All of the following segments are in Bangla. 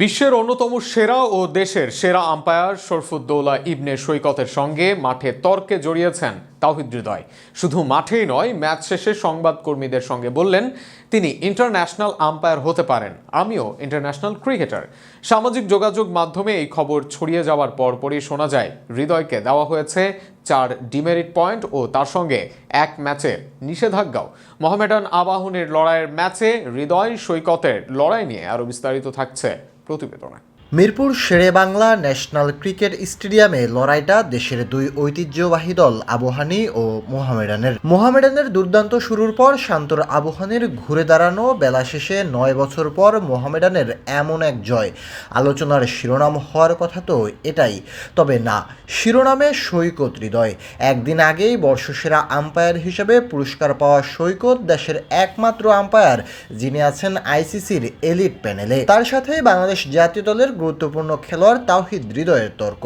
বিশ্বের অন্যতম সেরা ও দেশের সেরা আম্পায়ার শরফুদ্দৌলা ইবনে সৈকতের সঙ্গে মাঠে তর্কে জড়িয়েছেন তাওহিদ হৃদয়। শুধু মাঠেই নয়, ম্যাচ শেষে সংবাদকর্মীদের সঙ্গে বললেন, তিনি ইন্টারন্যাশনাল আম্পায়ার হতে পারেন। আমিও ইন্টারন্যাশনাল ক্রিকেটার। সামাজিক যোগাযোগ মাধ্যমে এই খবর ছড়িয়ে যাওয়ার পরপরই শোনা যায়, হৃদয়কে দেওয়া হয়েছে চার ডিমেরিট পয়েন্ট ও তার সঙ্গে এক ম্যাচে নিষেধাজ্ঞাও। মোহামেডান আবাহনের লড়াইয়ের ম্যাচে হৃদয় সৈকতের লড়াই নিয়ে আরও বিস্তারিত থাকছে প্রতিবেদনে। মিরপুর শেরে বাংলা ন্যাশনাল ক্রিকেট স্টেডিয়ামে লড়াইটা দেশের দুই ঐতিহ্যবাহী দল আবহানি ও মোহামেডানের। মোহামেডানের দুর্দান্ত শুরুর পর শান্তর আবহানির ঘুরে দাঁড়ানো বেলা শেষে নয় বছর পর মোহামেডানের এমন এক জয়। আলোচনার শিরোনাম হওয়ার কথা তো এটাই। তবে না, শিরোনামে সৈকত হৃদয়। একদিন আগেই বর্ষসেরা আম্পায়ার হিসেবে পুরস্কার পাওয়া সৈকত দেশের একমাত্র আম্পায়ার যিনি আছেন আইসিসির এলিট প্যানেলে। তার সাথে বাংলাদেশ জাতীয় দলের গুরুত্বপূর্ণ খেলোয়াড় তাওহিদ হৃদয়ের তর্ক।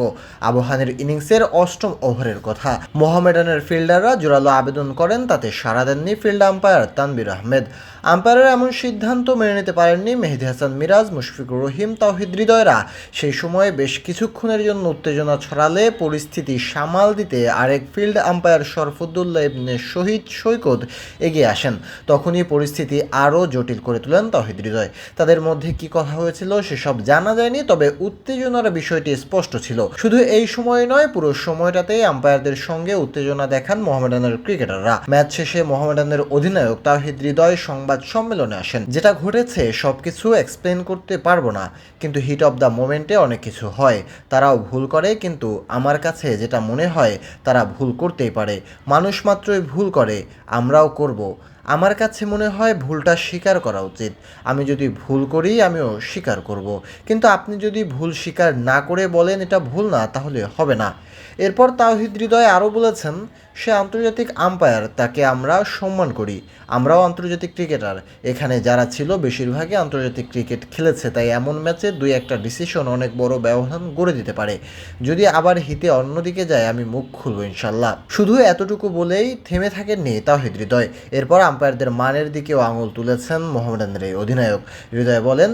আবহানের ইনিংসের অষ্টম ওভারের কথা। মোহামেডানের ফিল্ডাররা জোরালো আবেদন করেন, তাতে সাড়া দেননি ফিল্ড আম্পায়ার তানবির আহমেদ। আম্পায়ারের এমন সিদ্ধান্ত মেনে নিতে পারেননি মেহেদি হাসান মিরাজ, মুশফিকুর রহিম, তাওহিদ হৃদয়রা। সেই সময়ে বেশ কিছুক্ষণের জন্য উত্তেজনা ছড়ালে পরিস্থিতি সামাল দিতে আরেক ফিল্ড আম্পায়ার শরফুদ্দুল্লাহ ইবনে শহীদ সৈকত এগিয়ে আসেন। তখনই পরিস্থিতি আরও জটিল করে তোলেন তাওহিদ হৃদয়। তাদের মধ্যে কি কথা হয়েছিল সেসব জানা যায়নি তবে উত্তেজনার বিষয়টি স্পষ্ট ছিল। শুধু এই সময় নয়, পুরো সময়টাতেই আম্পায়ারদের সঙ্গে উত্তেজনা দেখান মোহামেডানের ক্রিকেটাররা। ম্যাচ শেষে মোহামেডানের অধিনায়ক তাহিদ হৃদয় সংবাদ সম্মেলনে আসেন। যেটা ঘটেছে, সবকিছু এক্সপ্লেন করতে পারব না, কিন্তু হিট অফ দ্য মোমেন্টে অনেক কিছু হয়। তারাও ভুল করে, কিন্তু আমার কাছে যেটা মনে হয়, তারা ভুল করতেই পারে। মানুষ মাত্রই ভুল করে, আমরাও করব। আমার কাছে মনে হয় ভুলটা স্বীকার করা উচিত। আমি যদি ভুল করি, আমিও স্বীকার করব। কিন্তু আপনি যদি ভুল স্বীকার না করে বলেন এটা ভুল না, তাহলে হবে না। এরপর তাওহিদ হৃদয় আরও বলেছেন, সে আন্তর্জাতিক আম্পায়ার তাকে আমরা সম্মান করি। আমরাও আন্তর্জাতিক ক্রিকেটার এখানে যারা ছিল, বেশিরভাগই আন্তর্জাতিক ক্রিকেট খেলেছে। তাই এমন ম্যাচে দুই একটা ডিসিশন অনেক বড় ব্যবধান গড়ে দিতে পারে। যদি আবার হিতে অন্যদিকে যায়, আমি মুখ খুলব ইনশাল্লাহ। শুধু এতটুকু বলেই থেমে থাকেননি তাওহিদ হৃদয়। এরপর আম্পায়ারদের মানের দিকেও আঙুল তুলেছেন মোহামেডানের এই অধিনায়ক। হৃদয় বলেন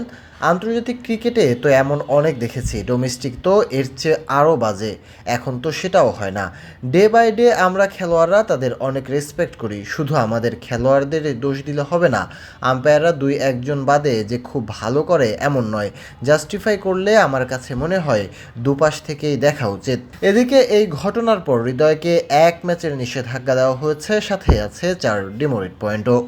আন্তর্জাতিক ক্রিকেটে তো এমন অনেক দেখেছি, ডোমেস্টিক তো এর চেয়ে আরও বাজে, এখন তো সেটাও হয় না। ডে বাই ডে আমরা খেলোয়াড়রা তাদের অনেক রেসপেক্ট করি, শুধু আমাদের খেলোয়াড়দের দোষ দিলে হবে না আম্পায়াররা দুই একজন বাদে যে খুব ভালো করে এমন নয়। জাস্টিফাই করলে আমার কাছে মনে হয় দুপাশ থেকেই দেখা উচিত। এদিকে এই ঘটনার পর হৃদয়কে এক ম্যাচের নিষেধাজ্ঞা দেওয়া হয়েছে, সাথে আছে চার ডিমোরিট পয়েন্টও।